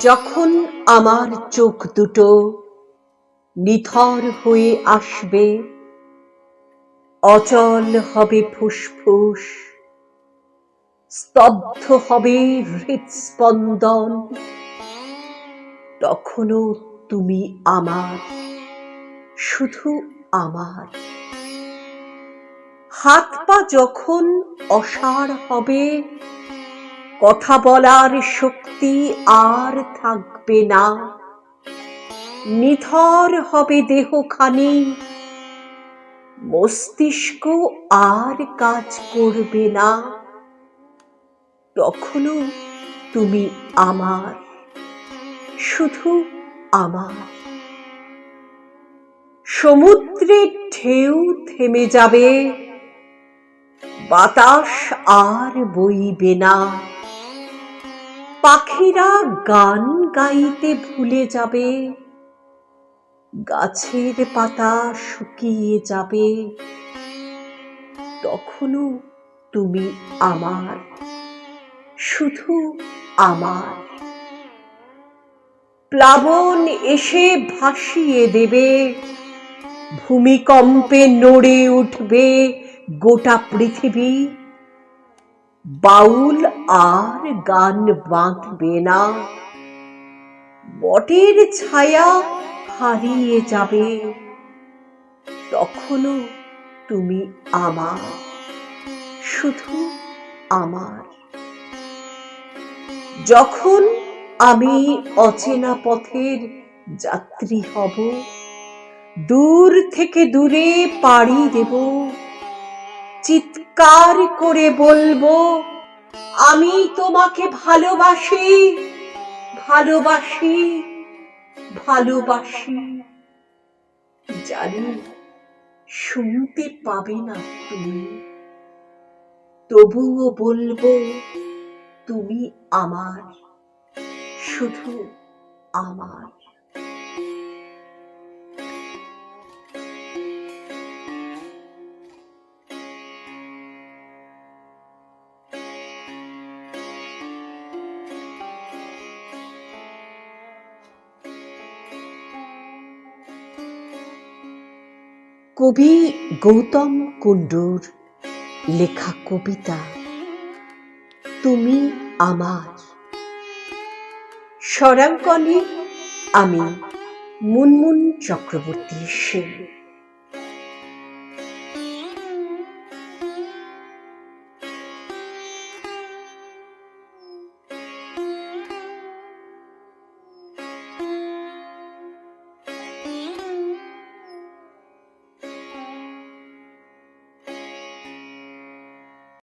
যখন আমার চোখ দুটো নিথর হয়ে আসবে, অচল হবে ফুসফুস, স্তব্ধ হবে হৃৎস্পন্দন, তখনও তুমি আমার, শুধু আমার। হাত পা যখন অসাড় হবে কথা বলার শক্তি আর থাকবে না। নিথর হবে দেহখানি, মস্তিষ্ক আর কাজ করবে না। তখনও তুমি আমার, শুধু আমার। সমুদ্রের ঢেউ থেমে যাবে, বাতাস আর বইবে না। পাখিরা গান গাইতে ভুলে যাবে। গাছের পাতা শুকিয়ে যাবে। তখনও তুমি আমার, শুধু আমার। প্লাবন এসে ভাসিয়ে দেবে। ভূমিকম্পে নড়ে উঠবে গোটা পৃথিবী। বাউল আর গান বাঁধবে না। বটের ছায়া হারিয়ে যাবে। তখনও তুমি আমার, শুধু আমার। যখন আমি অচেনা পথের যাত্রী হব, দূর থেকে দূরে পাড়ি দেব চিৎকার করে বলব, আমি তোমাকে ভালোবাসি ভালোবাসি ভালোবাসি। জানি শুনতে পাবে না তুমি, তবুও বলব তুমি আমার, শুধু আমার। কবি গৌতম কুণ্ডুর লেখা কবিতা তুমি আমার। সরাঙ্কনে আমি মুনমুন চক্রবর্তী সেন।